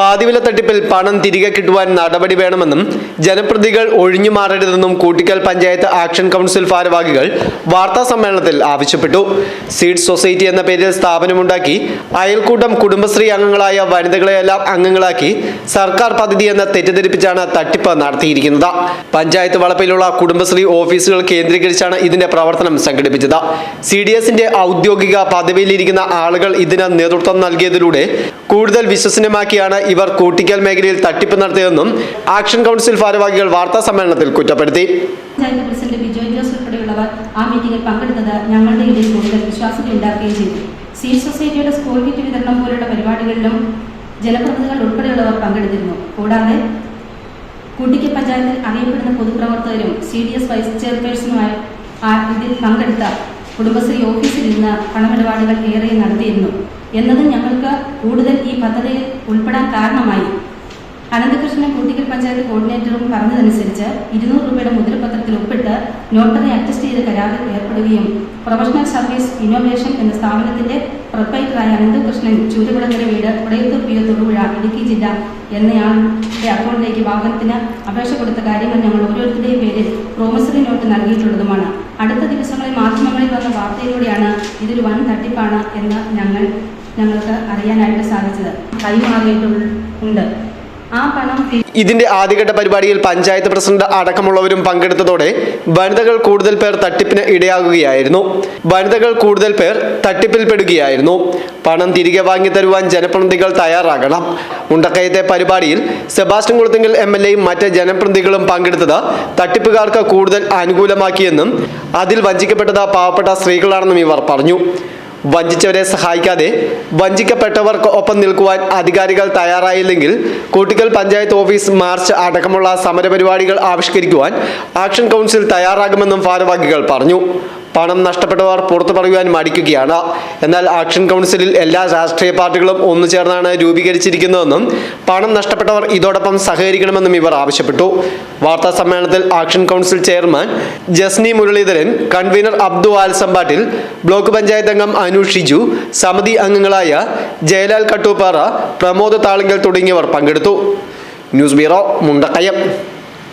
പാതിവില തട്ടിപ്പിൽ പണം തിരികെ കിട്ടുവാൻ നടപടി വേണമെന്നും ജനപ്രതികൾ ഒഴിഞ്ഞു മാറരുതെന്നും കൂട്ടിക്കൽ പഞ്ചായത്ത് ആക്ഷൻ കൗൺസിൽ ഭാരവാഹികൾ വാർത്താ സമ്മേളനത്തിൽ ആവശ്യപ്പെട്ടു. സീഡ് സൊസൈറ്റി എന്ന പേരിൽ സ്ഥാപനമുണ്ടാക്കി അയൽക്കൂട്ടം കുടുംബശ്രീ അംഗങ്ങളായ വനിതകളെയെല്ലാം അംഗങ്ങളാക്കി സർക്കാർ പദ്ധതി എന്ന തെറ്റിദ്ധരിപ്പിച്ചാണ് തട്ടിപ്പ് നടത്തിയിരിക്കുന്നത്. പഞ്ചായത്ത് വളപ്പിലുള്ള കുടുംബശ്രീ ഓഫീസുകൾ കേന്ദ്രീകരിച്ചാണ് ഇതിന്റെ പ്രവർത്തനം സംഘടിപ്പിച്ചത്. സി ഡി എസിന്റെ ഔദ്യോഗിക പദവിയിലിരിക്കുന്ന ആളുകൾ ഇതിന് നേതൃത്വം നൽകിയതിലൂടെ കൂടുതൽ വിശ്വസനീയമാക്കിയാണ് ഇവർ കൂട്ടിക്കൽ മേഖലയിൽ തട്ടിപ്പ് നടത്തിയതെന്നും ആക്ഷൻ കൗൺസിൽ ഭാരവാഹികൾ വാർത്താ സമ്മേളനത്തിൽ കുറ്റപ്പെടുത്തി. ആ മീറ്റിംഗിൽ ഞങ്ങളുടെ സൊസൈറ്റിയുടെ സ്കൂൾ കിറ്റ് വിതരണം പോലുള്ള പരിപാടികളിലും ജനപ്രതിനിധികൾ ഉൾപ്പെടെയുള്ളവർ പങ്കെടുത്തിരുന്നു. കൂടാതെ കുട്ടിക്ക് പഞ്ചായത്തിൽ അറിയപ്പെടുന്ന പൊതുപ്രവർത്തകരും സി ഡി എസ് വൈസ് ചെയർപേഴ്സണുമായി ഇതിൽ പങ്കെടുത്ത കുടുംബശ്രീ ഓഫീസിൽ നിന്ന് പണമിടപാടുകൾ ഏറെ നടത്തിയിരുന്നു. എന്നത് ഞങ്ങൾക്ക് കൂടുതൽ ഈ പദ്ധതിയിൽ ഉൾപ്പെടാൻ കാരണമായി. അനന്തകൃഷ്ണൻ കൂട്ടിക്കൽ പഞ്ചായത്ത് കോർഡിനേറ്ററും പറഞ്ഞതനുസരിച്ച് ഇരുന്നൂറ് രൂപയുടെ മുദ്രപത്രത്തിൽ ഒപ്പിട്ട് നോട്ടറി അഡ്ജസ്റ്റ് ചെയ്ത് കരാറിൽ ഏർപ്പെടുകയും പ്രൊഫഷണൽ സർവീസ് ഇന്നോവേഷൻ എന്ന സ്ഥാപനത്തിന്റെ പ്രൊപ്പൈറ്ററായ അനന്തകൃഷ്ണൻ ചൂരുകുളങ്ങര വീട് ഉടയത്തൂർ പി തൊടുപുഴ ഇടുക്കി ജില്ല എന്നയാളുടെ അക്കൗണ്ടിലേക്ക് വാഹനത്തിന് അപേക്ഷ കൊടുത്ത കാര്യങ്ങൾ ഞങ്ങൾ ഓരോരുത്തരുടെയും പേരിൽ പ്രോമിസറി നോട്ട് നൽകിയിട്ടുള്ളതുമാണ്. അടുത്ത ദിവസങ്ങളിൽ മാധ്യമങ്ങളിൽ വന്ന വാർത്തയിലൂടെയാണ് ഇതൊരു വൻ തട്ടിപ്പാണ് എന്ന് ഞങ്ങൾ ഞങ്ങൾക്ക് അറിയാനായിട്ട് സാധിച്ചത്. കൈമാറിയിട്ടുണ്ട് ആ പണം ഇതിന്റെ ആദ്യഘട്ട പരിപാടിയിൽ പഞ്ചായത്ത് പ്രസിഡന്റ് അടക്കമുള്ളവരും പങ്കെടുത്തതോടെ വനിതകൾ കൂടുതൽ പേർ തട്ടിപ്പിന് ഇടയാകുകയായിരുന്നു. വനിതകൾ കൂടുതൽ പേർ തട്ടിപ്പിൽപ്പെടുകയായിരുന്നു പണം തിരികെ വാങ്ങി തരുവാൻ ജനപ്രതിനിധികൾ തയ്യാറാകണം. ഉണ്ടക്കയത്തെ പരിപാടിയിൽ സെബാസ്റ്റ്യൻ കുളത്തിങ്കൽ എം എൽ എയും മറ്റ് ജനപ്രതിനിധികളും പങ്കെടുത്തത് തട്ടിപ്പുകാർക്ക് കൂടുതൽ അനുകൂലമാക്കിയെന്നും അതിൽ വഞ്ചിക്കപ്പെട്ടത് പാവപ്പെട്ട സ്ത്രീകളാണെന്നും ഇവർ പറഞ്ഞു. വഞ്ചിച്ചവരെ സഹായിക്കാതെ വഞ്ചിക്കപ്പെട്ടവർക്ക് ഒപ്പം നിൽക്കുവാൻ അധികാരികൾ തയ്യാറായില്ലെങ്കിൽ കൂട്ടിക്കൽ പഞ്ചായത്ത് ഓഫീസ് മാർച്ച് അടക്കമുള്ള സമരപരിപാടികൾ ആവിഷ്കരിക്കുവാൻ ആക്ഷൻ കൗൺസിൽ തയ്യാറാകുമെന്നും ഭാരവാഹികൾ പറഞ്ഞു. പണം നഷ്ടപ്പെട്ടവർ പുറത്തു പറയുവാൻ മടിക്കുകയാണ്. എന്നാൽ ആക്ഷൻ കൗൺസിലിൽ എല്ലാ രാഷ്ട്രീയ പാർട്ടികളും ഒന്നു ചേർന്നാണ് രൂപീകരിച്ചിരിക്കുന്നതെന്നും പണം നഷ്ടപ്പെട്ടവർ ഇതോടൊപ്പം സഹകരിക്കണമെന്നും ഇവർ ആവശ്യപ്പെട്ടു. വാർത്താ സമ്മേളനത്തിൽ action council chairman Jesni Muraleedharan convener Abdu Alsampattil block panchayat അംഗം അനു ഷിജു സമിതി അംഗങ്ങളായ ജയലാൽ കട്ടൂപ്പാറ പ്രമോദ് താളിങ്കൽ തുടങ്ങിയവർ പങ്കെടുത്തു. News bureau Mundakayam.